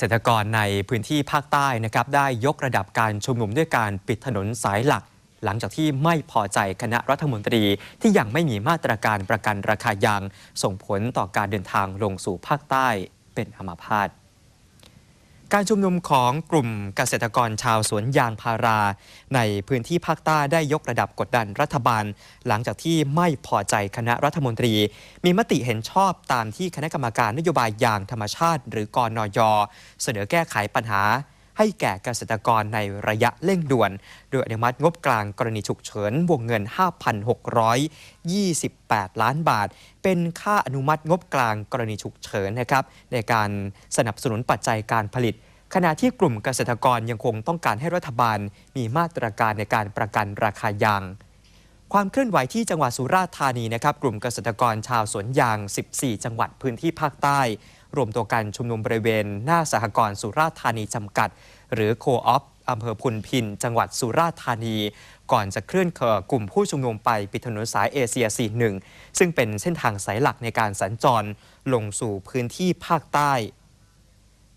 ษตรกรในพื้นที่ภาคใต้นะครับได้ยกระดับการชุมนุมด้วยการปิดถนนสายหลัก หลังจากที่ไม่พอใจคณะรัฐมนตรีที่ยังไม่มีมาตรการประกันราคายาง ส่งผลต่อการเดินทางลงสู่ภาคใต้เป็นอัมพาต การชุมนุมของกลุ่มเกษตรกรชาวสวนยางพารา ในพื้นที่ภาคใต้ได้ยกระดับกดดันรัฐบาล หลังจากที่ไม่พอใจคณะรัฐมนตรี มีมติเห็นชอบตามที่คณะกรรมการนโยบายยางธรรมชาติ หรือกอนยเสนอแก้ไขปัญหา ให้แก่เกษตรกรในระยะเร่งด่วน โดยอนุมัติงบกลางกรณีฉุกเฉินวงเงิน 5,628 ล้านบาท เป็นค่าอนุมัติงบกลางกรณีฉุกเฉินนะครับในการสนับสนุนปัจจัยการผลิต ขณะที่กลุ่มเกษตรกรยังคงต้องการให้รัฐบาล มีมาตรการในการประกันราคายางความเคลื่อนไหวที่จังหวัดสุราษฎร์ธานีนะครับ กลุ่มเกษตรกรชาวสวนยาง 14 จังหวัดพื้นที่ภาคใต้ รวมตัวกันชุมนุมบริเวณ หน้าสหกรณ์สุราษฎร์ธานีจำกัด หรือโคออฟอำเภอพุนพิน จังหวัดสุราษฎร์ธานี ก่อนจะเคลื่อนเคอกลุ่มผู้ชุมนุมไปปิดถนนสายเอเชีย 41 ซึ่งเป็นเส้นทางสายหลักในการสัญจรลงสู่พื้นที่ภาคใต้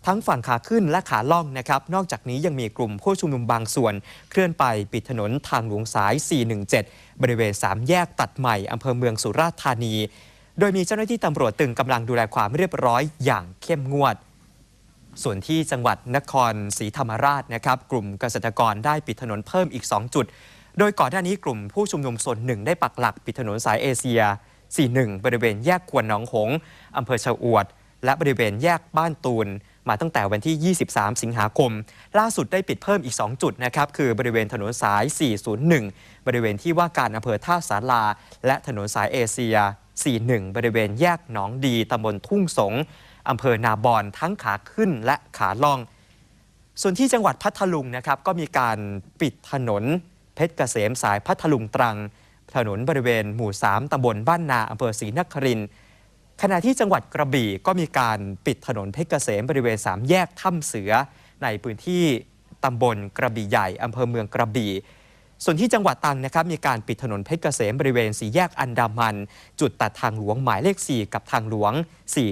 ทั้งฝั่งขาขึ้นและขาล่องนะครับ นอกจากนี้ยังมีกลุ่มผู้ชุมนุมบางส่วน เคลื่อนไปปิดถนนทางหลวงสาย 417 บริเวณ 3 แยกตัดใหม่อำเภอเมืองสุราษฎร์ธานี โดยมีเจ้าหน้าที่ตำรวจตึงกำลังดูแลความเรียบร้อยอย่างเข้มงวด ส่วนที่จังหวัดนครศรีธรรมราชนะครับ กลุ่มเกษตรกรได้ปิดถนนเพิ่มอีก 2 จุด โดยก่อนหน้านี้กลุ่มผู้ชุมนุมส่วนหนึ่งได้ปักหลักปิดถนนสายเอเชีย 41 บริเวณแยกควนหนองหงส์อำเภอชะอวด และบริเวณแยกบ้านตูน มาตั้งแต่วันที่ 23 สิงหาคม ล่าสุดได้ปิดเพิ่มอีก 2 จุดนะครับ คือบริเวณถนนสาย 401 บริเวณที่ว่าการอำเภอท่าสาราและถนนสายเอเชีย 41 บริเวณแยกหนองดีตำบลทุ่งสงอำเภอนาบอนทั้งขาขึ้นและขาล่อง ส่วนที่จังหวัดพัทลุงนะครับก็มีการปิดถนน เพชรเกษมสายพัทลุงตรัง ถนนบริเวณหมู่ 3ตำบลบ้านนาอำเภอศรีนครินขณะที่จังหวัดกระบี่ก็มีการปิดถนนเพชรเกษมบริเวณ 3 แยกถ้ำเสือ ในพื้นที่ตำบลกระบี่ใหญ่อำเภอเมืองกระบี่ ส่วนที่จังหวัดตรังนะครับมีการปิดถนนเพชรเกษมบริเวณสีแยกอันดามัน จุดตัดทางหลวงหมายเลข 4 กับทางหลวง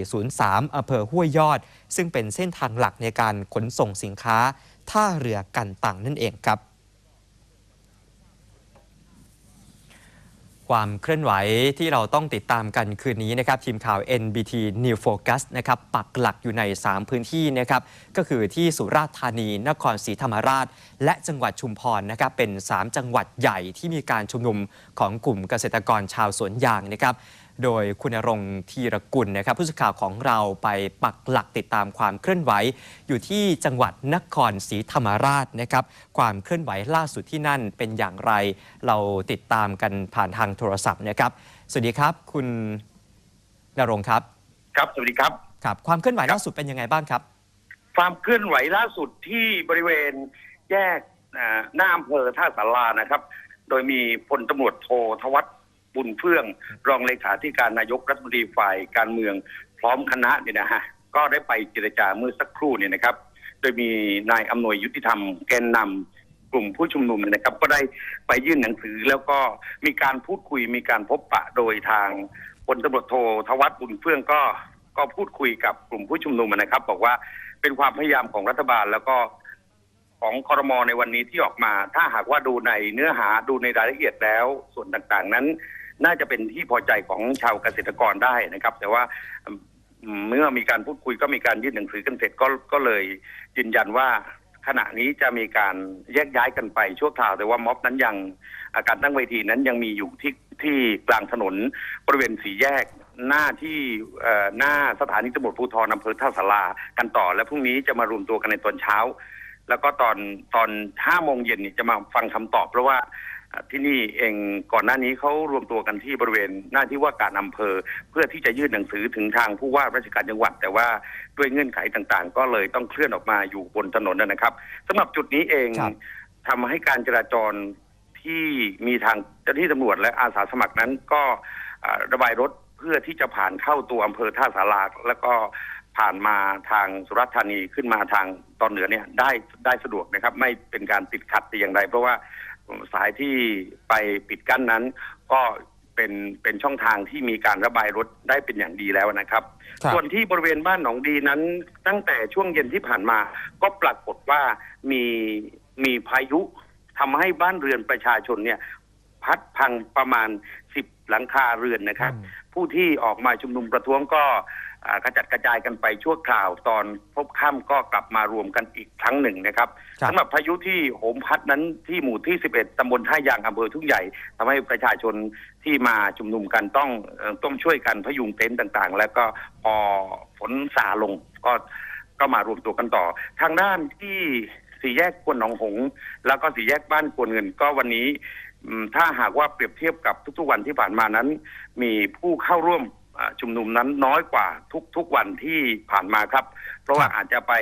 403อำเภอห้วยยอด ซึ่งเป็นเส้นทางหลักในการขนส่งสินค้าท่าเรือกันตังนั่นเองครับ ความเคลื่อนไหวที่เราต้องติดตามกันคืนนี้นะครับ ทีมข่าว NBT New Focus นะครับปักหลักอยู่ใน 3 พื้นที่นะครับก็คือที่สุราษฎร์ธานี นครศรีธรรมราช และจังหวัดชุมพรนะครับเป็น 3 จังหวัดใหญ่ที่มีการชุมนุมของกลุ่มเกษตรกรชาวสวนยางนะครับ โดยคุณณรงค์ธีรกุลนะครับผู้สื่อข่าวของเราไปปักหลักติดตามความเคลื่อนไหว อยู่ที่จังหวัดนครศรีธรรมราชนะครับความเคลื่อนไหวล่าสุดที่นั่นเป็นอย่างไร เราติดตามกันผ่านทางโทรศัพท์นะครับ สวัสดีครับ คุณณรงค์ครับ ครับสวัสดีครับครับ ความเคลื่อนไหวล่าสุดเป็นยังไงบ้างครับ ความเคลื่อนไหวล่าสุดที่บริเวณแยกอ่าหน้าอำเภอท่าสารานะครับ โดยมีพลตำรวจโททวัฒน์ บุญเฟื่อง รองเลขาธิการนายกรัฐมนตรีฝ่ายการเมืองพร้อมคณะเนี่ยนะฮะก็ได้ไปเจรจาเมื่อสักครู่เนี่ยนะครับ โดยมีนายอำนวยยุติธรรมแกนนำกลุ่มผู้ชุมนุมนะครับ ก็ได้ไปยื่นหนังสือแล้วก็มีการพูดคุยมีการพบปะโดยทางพลตำรวจโททวัฒน์บุญเฟื่องก็ก็พูดคุยกับกลุ่มผู้ชุมนุมนะครับ บอกว่าเป็นความพยายามของรัฐบาลแล้วก็ของคอรมอในวันนี้ที่ออกมา ถ้าหากว่าดูในเนื้อหาดูในรายละเอียดแล้ว ส่วนต่างๆนั้น น่าจะเป็นที่พอใจของชาวเกษตรกรได้นะครับ แต่ว่าเมื่อมีการพูดคุยก็มีการยื่นหนังสือกันเสร็จก็ก็เลยยืนยันว่าขณะนี้จะมีการแยกย้ายกันไปชั่วคราวแต่ว่าม็อบนั้นยังอาการตั้งเวทีนั้นยังมีอยู่ที่ที่กลางถนนบริเวณสี่แยกหน้าที่หน้าสถานีตำรวจภูธรอำเภอท่าสารากันต่อ และพรุ่งนี้จะมารวมตัวกันในตอนเช้า แล้วก็ตอนตอนห้าโมงเย็นนี่จะมาฟังคำตอบ เพราะว่า ที่นี่เองก่อนหน้านี้เขารวมตัวกันที่บริเวณหน้าที่ว่าการอำเภอ เพื่อที่จะยื่นหนังสือถึงทางผู้ว่าราชการจังหวัด แต่ว่าด้วยเงื่อนไขต่างๆ ก็เลยต้องเคลื่อนออกมาอยู่บนถนนนะครับสำหรับจุดนี้เองครับทำให้การจราจรที่มีทางเจ้าหน้าที่ตำรวจและอาสาสมัครนั้นก็อ่าระบายรถเพื่อที่จะผ่านเข้าตัวอำเภอท่าสาราแล้วก็ผ่านมาทางสุราษฎร์ธานีขึ้นมาทางตอนเหนือเนี่ยได้ได้สะดวกนะครับ ไม่เป็นการติดขัดแต่อย่างใดเพราะว่า สายที่ไปปิดกั้นนั้น ก็เป็นเป็นช่องทางที่มีการระบายรถได้เป็นอย่างดีแล้วนะครับครับส่วนที่บริเวณบ้านหนองดีนั้น ตั้งแต่ช่วงเย็นที่ผ่านมา ก็ปรากฏว่ามีมีพายุทำให้บ้านเรือนประชาชนเนี่ย พัดพังประมาณสิบหลังคาเรือนนะครับ ผู้ที่ออกมาชุมนุมประท้วงก็อ่า กระจัดกระจายกันไปชั่วคราวตอนพบค่ำก็กลับมารวมกันอีกครั้งหนึ่งนะครับครับสำหรับพายุที่โหมพัดนั้นที่หมู่ที่ 11 ตำบลท่ายางอำเภอทุ่งใหญ่ทำให้ประชาชนที่มาชุมนุมกันต้องเอ่อต้องช่วยกันพยุงเต็นท์ต่างๆ แล้วก็พอฝนซาลงก็ก็มารวมตัวกันต่อ ทางด้านที่สี่แยกควนหนองหงส์แล้วก็สี่แยกบ้านควนเงิน ก็วันนี้อืมถ้าหากว่าเปรียบเทียบกับทุกๆวันที่ผ่านมานั้น มีผู้เข้าร่วมอ่า ชุมนุมนั้นน้อยกว่าทุกๆวันที่ผ่านมาครับ เพราะว่าอาจจะไป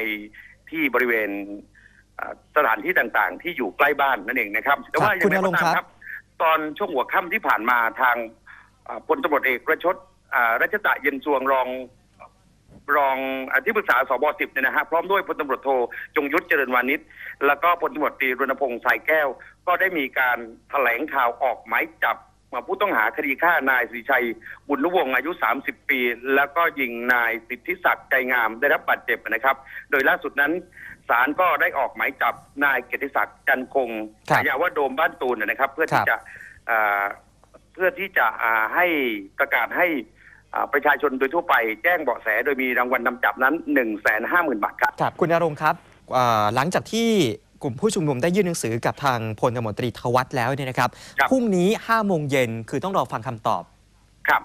ที่บริเวณอ่าสถานที่ต่างๆ ที่อยู่ใกล้บ้านนั่นเองนะครับ แต่ว่าอย่างไรคุณณรงค์ก็ตามครับครับ ตอนช่วงหัวค่ำที่ผ่านมาทางอ่าพลตำรวจเอกประชดอ่ารัชตะเย็นสวงรองรองอธิปรึกษาสบสิบเนี่ยนะฮะพร้อมด้วยพลตำรวจโทจงยุทธเจริญวานิชแล้วก็พลตำรวจตรีรณพงษ์สายแก้ว ก็ได้มีการแถลงข่าวออกหมายจับ ผู้ต้องหาคดีฆ่านายสุริชัย บุญนุวงศ์อายุ 30 ปี แล้วก็ยิงนายสิทธิศักดิ์ใจงามได้รับบาดเจ็บนะครับ โดยล่าสุดนั้นศาลก็ได้ออกหมายจับนายเกียรติศักดิ์จันคงครับฉายาว่าโดมบ้านตูนนะครับ เพื่อครัที่บจะอ่าเพื่อที่จะอ่าให้ประกาศให้อ่าประชาชนโดยทั่วไปแจ้งเบาะแสโดยมีรางวัลนำจับนั้น1นึ่งแสนห้าหมื่นบาทครับ ครับ คุณณรงค์ครับอ่าหลังจากที่ กลุ่มผู้ชุมนุมได้ยื่นหนังสือกับทางพลตำรวจตรีทวัฒน์แล้วเนี่ยนะครับครับ พรุ่งนี้5โมงเย็นคือต้องรอฟังคำตอบ ครับ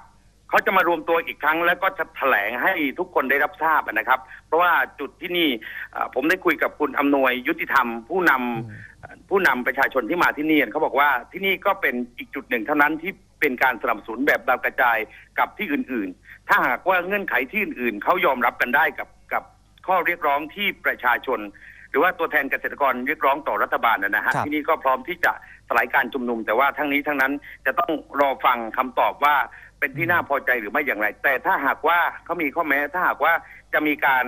เขาจะมารวมตัวอีกครั้งแล้วก็จะแถลงให้ทุกคนได้รับทราบนะครับ เพราะว่าจุดที่นี่อ่าผมได้คุยกับคุณอำนวยยุติธรรม ผู้นำผู้นำประชาชนที่มาที่นี่เขาบอกว่าที่นี่ก็เป็นอีกจุดหนึ่งเท่านั้นที่เป็นการสนับสนุนแบบดาวกระจายกับที่อื่น ๆ ถ้าหากว่าเงื่อนไขที่อื่นๆเขายอมรับกันได้กับกับข้อเรียกร้องที่ประชาชนห รือว่าตัวแทนเกษตรกรเรียกร้องต่อรัฐบาลนะฮะครับที่นี่ก็พร้อมที่จะสลายการชุมนุม แต่ว่าทั้งนี้ทั้งนั้นจะต้องรอฟังคำตอบว่าเป็นที่น่าพอใจหรือไม่อย่างไร แต่ถ้าหากว่าเขามีข้อแม้ถ้าหากว่าจะมีการ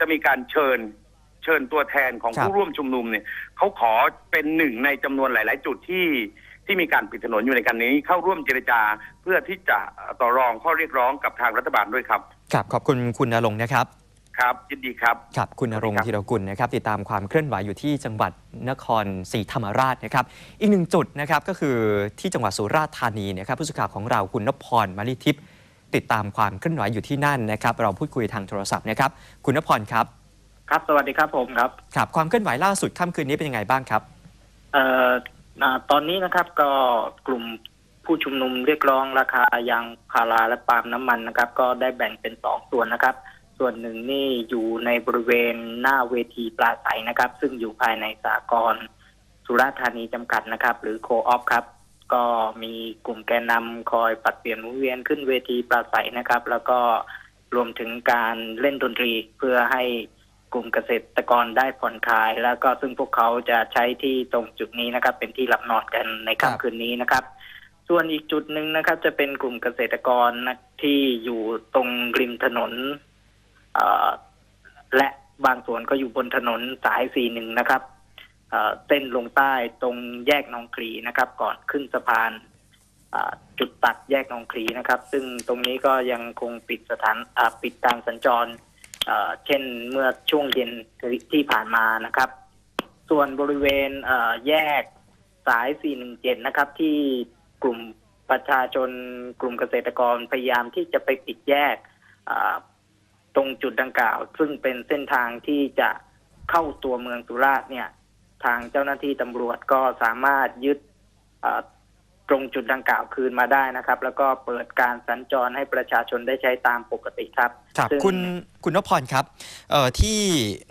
จะมีการเชิญเชิญตัวแทนของครับผู้ร่วมชุมนุมเนี่ยเขาขอเป็นหนึ่งในจำนวนหลาย ๆ จุดที่ที่มีการปิดถนนอยู่ในการนี้เข้าร่วมเจรจาเพื่อที่จะต่อรองข้อเรียกร้องกับทางรัฐบาลด้วยครับครับขอบคุณคุณณรงค์นะครับ ครับยินดีครับครับคุณณรงค์สวัสดีธีครับรกุลนะครับ ติดตามความเคลื่อนไหวอยู่ที่จังหวัดนครศรีธรรมราชนะครับ อีกหนึ่งจุดนะครับก็คือที่จังหวัดสุราษฎร์ธานีนะครับผู้สื่อข่าวของเราคุณนพพรมาลิทิพย์ติดตามความเคลื่อนไหวอยู่ที่นั่นนะครับ เราพูดคุยทางโทรศัพท์นะครับ คุณนพพรครับ ครับสวัสดีครับผมครับครับความเคลื่อนไหวล่าสุดค่ำคืนนี้เป็นยังไงบ้างครับเอ่ออ่าตอนนี้นะครับก็กลุ่มผู้ชุมนุมเรียกร้องราคายางพาราและปาล์มน้ำมันนะครับ ก็ได้แบ่งเป็นสองส่วนนะครับ ส่วนหนึ่งนี่อยู่ในบริเวณหน้าเวทีปราศัยนะครับ ซึ่งอยู่ภายในสากลสุราธานีจำกัดนะครับ หรือโคออฟครับ ก็มีกลุ่มแกนนำคอยปัดเปลี่ยนหมุนเวียนขึ้นเวทีปราศัยนะครับ แล้วก็รวมถึงการเล่นดนตรีเพื่อให้กลุ่มเกษตรกรได้ผ่อนคลาย แล้วก็ซึ่งพวกเขาจะใช้ที่ตรงจุดนี้นะครับ เป็นที่หลับนอนกันในค่ำคืนนี้นะครับ ส่วนอีกจุดหนึ่งนะครับ จะเป็นกลุ่มเกษตรกรนะที่อยู่ตรงริมถนน และบางส่วนก็อยู่บนถนนสายสี่หนึ่งนะครับเส้นลงใต้ตรงแยกนองคลีนะครับ ก่อนขึ้นสะพานจุดตัดแยกนองคลีนะครับ ซึ่งตรงนี้ก็ยังคงปิดสถานปิดการสัญจรเช่นเมื่อช่วงเย็นที่ผ่านมานะครับ ส่วนบริเวณแยกสาย 417 นะครับ ที่กลุ่มประชาชนกลุ่มเกษตรกรพยายามที่จะไปปิดแยก ตรงจุดดังกล่าว ซึ่งเป็นเส้นทางที่จะเข้าตัวเมืองสุราษฎร์เนี่ย ทางเจ้าหน้าที่ตำรวจก็สามารถยึดเอ่อตรงจุดดังกล่าวคืนมาได้นะครับ แล้วก็เปิดการสัญจรให้ประชาชนได้ใช้ตามปกติครับครับซึ่งคุณคุณนพพรครับเอ่อที่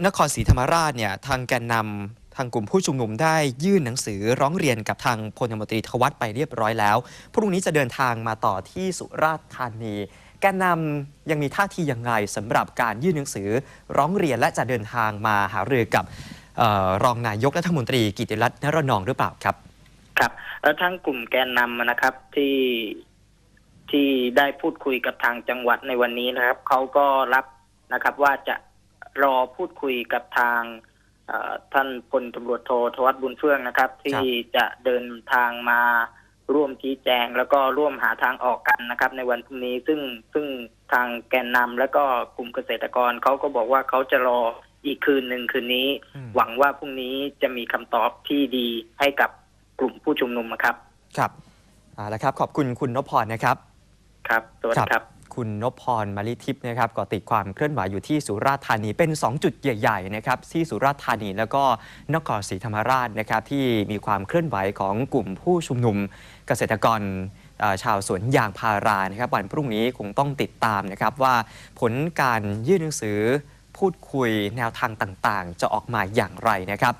นครศรีธรรมราชเนี่ยทางแกนนำทางกลุ่มผู้ชุมนุมได้ยื่นหนังสือร้องเรียนกับทางพลตำรวจตรีทวัฒน์ไปเรียบร้อยแล้ว พรุ่งนี้จะเดินทางมาต่อที่สุราษฎร์ธานีแกนนำยังมีท่าทียังไงสำหรับการยื่นหนังสือร้องเรียนและจะเดินทางมาหารือกับเออรองนายกรัฐมนตรีกิติรัตน์นรนองหรือเปล่าครับ ครับแล้วทั้งกลุ่มแกนนำนะครับที่ที่ได้พูดคุยกับทางจังหวัดในวันนี้นะครับเขาก็รับนะครับว่าจะรอพูดคุยกับทางเอ่อท่านพลตำรวจโททวัฒน์บุญเฟื่องนะครับ ที่จะเดินทางมา ร่วมชี้แจงแล้วก็ร่วมหาทางออกกันนะครับ ในวันพรุ่งนี้ซึ่งซึ่งทางแกนนำแล้วก็กลุ่มเกษตรกรเขาก็บอกว่าเขาจะรออีกคืนหนึ่งคืนนี้อืมหวังว่าพรุ่งนี้จะมีคำตอบที่ดีให้กับกลุ่มผู้ชุมนุมนะครับ ครับเอาละครับ ขอบคุณคุณนพพรนะครับ ครับสวัสดีครับ คุณนพพรมาลิทิพย์นะครับก็ติดความเคลื่อนไหวอยู่ที่สุราษฎร์ธานีเป็น 2 จุดใหญ่ๆนะครับที่สุราษฎร์ธานีแล้วก็นครศรีธรรมราชนะครับที่มีความเคลื่อนไหวของกลุ่มผู้ชุมนุมเกษตรกรชาวสวนยางพารานะครับวันพรุ่งนี้คงต้องติดตามนะครับว่าผลการยื่นหนังสือพูดคุยแนวทางต่างๆ จะออกมาอย่างไรนะครับ